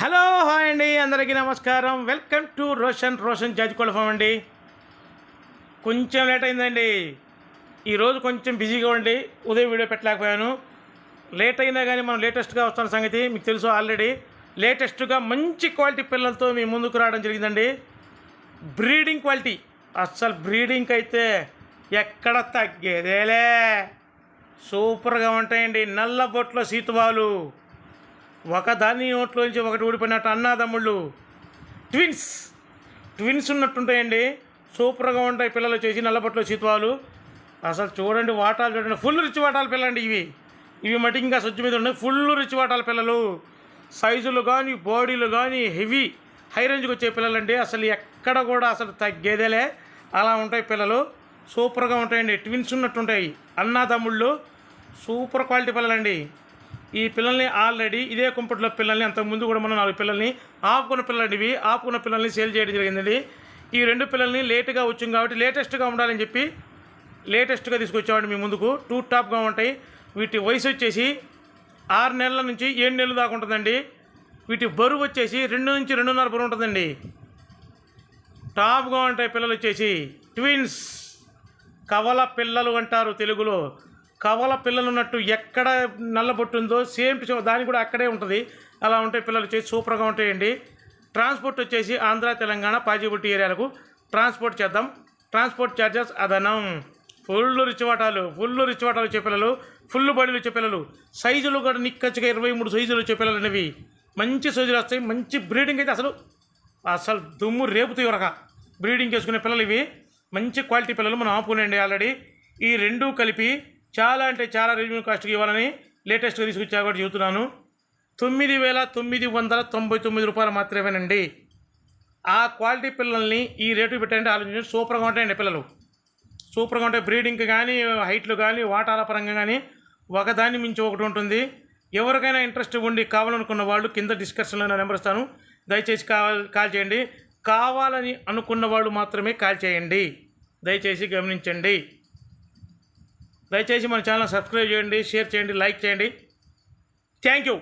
Hello hi అండి. అందరికీ నమస్కారం. వెల్కమ్ టు రోషన్ రోషన్ జాజ్ ఫామ్ అండి. కొంచెం లేట్ అయిందండి. ఈరోజు కొంచెం బిజీగా ఉండి ఉదయం వీడియో పెట్టలేకపోయాను. లేట్ అయినా కానీ మనం లేటెస్ట్గా వస్తున్న సంగతి మీకు తెలుసు ఆల్రెడీ. లేటెస్ట్గా మంచి క్వాలిటీ పిల్లలతో మీ ముందుకు రావడం జరిగిందండి. Breeding quality. అస్సలు బ్రీడింగ్ అయితే ఎక్కడ తగ్గేదేలే. సూపర్గా ఉంటాయండి. నల్ల బొట్ల సీతువాలు ఒకదాని నోట్లోంచి ఒకటి ఊడిపోయినట్టు అన్నాదమ్ముళ్ళు. Twins twins ఉన్నట్టుంటాయండి. సూపర్గా ఉంటాయి పిల్లలు వచ్చేసి నల్లబొట్లో సీతువాలు అసలు చూడండి వాటాలు చూడండి. ఫుల్ రిచ్ వాటాల పిల్లండి ఇవి. ఇవి మట్టి ఇంకా సజ్జు మీద ఉన్నాయి. ఫుల్ రిచ్ వాటాల పిల్లలు. సైజులు కానీ బాడీలు కానీ హెవీ హై రేంజ్కి వచ్చే పిల్లలండి. అసలు ఎక్కడ కూడా అసలు తగ్గేదేలే. అలా ఉంటాయి పిల్లలు. సూపర్గా ఉంటాయండి. ట్విన్స్ ఉన్నట్టుంటాయి. అన్నాదమ్ముళ్ళు. సూపర్ క్వాలిటీ పిల్లలండి. ఈ పిల్లల్ని ఆల్రెడీ ఇదే కుంపట్లో పిల్లల్ని అంతకుముందు కూడా మనం నాలుగు పిల్లల్ని ఆపుకున్న పిల్లలు ఇవి ఆపుకున్న పిల్లల్ని సేల్ చేయడం జరిగిందండి. ఈ రెండు పిల్లల్ని లేటుగా వచ్చాం కాబట్టి లేటెస్ట్గా ఉండాలని చెప్పి లేటెస్ట్గా తీసుకొచ్చామండి మీ ముందుకు. టూ టాప్గా ఉంటాయి. వీటి వయసు వచ్చేసి ఆరు నెలల నుంచి ఏడు నెలలు దాకా ఉంటుందండి. వీటి బరువు వచ్చేసి రెండు నుంచి రెండున్నర బరువు ఉంటుందండి. టాప్గా ఉంటాయి పిల్లలు వచ్చేసి. ట్విన్స్. కవల పిల్లలు అంటారు తెలుగులో. కవల పిల్లలు ఉన్నట్టు ఎక్కడ నల్లబొట్టుందో సేమ్ టు దాని కూడా అక్కడే ఉంటుంది. అలా ఉంటే పిల్లలు వచ్చేసి సూపర్గా ఉంటాయండి. ట్రాన్స్పోర్ట్ వచ్చేసి ఆంధ్ర తెలంగాణ పాజిబిలిటీ ఏరియాలకు ట్రాన్స్పోర్ట్ చేద్దాం. ట్రాన్స్పోర్ట్ ఛార్జెస్ అదనం. ఫుల్ రిచ్చివాటాలు ఫుల్ రిచ్చివాటాలు వచ్చే పిల్లలు ఫుల్ బడిలు వచ్చే పిల్లలు. సైజులు కూడా నిక్కచ్చిగా ఇరవై మూడు సైజులు వచ్చే పిల్లలు అనేవి మంచి సైజులు వస్తాయి మంచి బ్రీడింగ్ అయితే అసలు అసలు దుమ్ము రేపుతాయి వరక బ్రీడింగ్ చేసుకునే పిల్లలు ఇవి. మంచి క్వాలిటీ పిల్లలు మనం ఆపుకునేయండి ఆల్రెడీ ఈ రెండు కలిపి చాలా అంటే చాలా రీజనబుల్ కాస్ట్కి ఇవ్వాలని లేటెస్ట్గా తీసుకొచ్చా కూడా చెబుతున్నాను. తొమ్మిది వేల తొమ్మిది వందల తొంభై తొమ్మిది రూపాయలు మాత్రమేనండి. ఆ క్వాలిటీ పిల్లల్ని ఈ రేటు పెట్టండి ఆలోచించండి. సూపర్గా ఉంటాయండి పిల్లలు. సూపర్గా ఉంటాయి. బ్రీడింగ్ కానీ హైట్లు కానీ వాటాల పరంగా కానీ ఒకదాన్ని మించి ఒకటి ఉంటుంది. ఎవరికైనా ఇంట్రెస్ట్ ఉండి కావాలనుకున్న వాళ్ళు కింద డిస్కషన్లో నా నెంబర్ ఇస్తాను. దయచేసి కావాలి కాల్ చేయండి. కావాలని అనుకున్న వాళ్ళు మాత్రమే కాల్ చేయండి. దయచేసి గమనించండి. దయచేసి మన ఛానల్ సబ్స్క్రైబ్ చేయండి షేర్ చేయండి లైక్ చేయండి. Thank you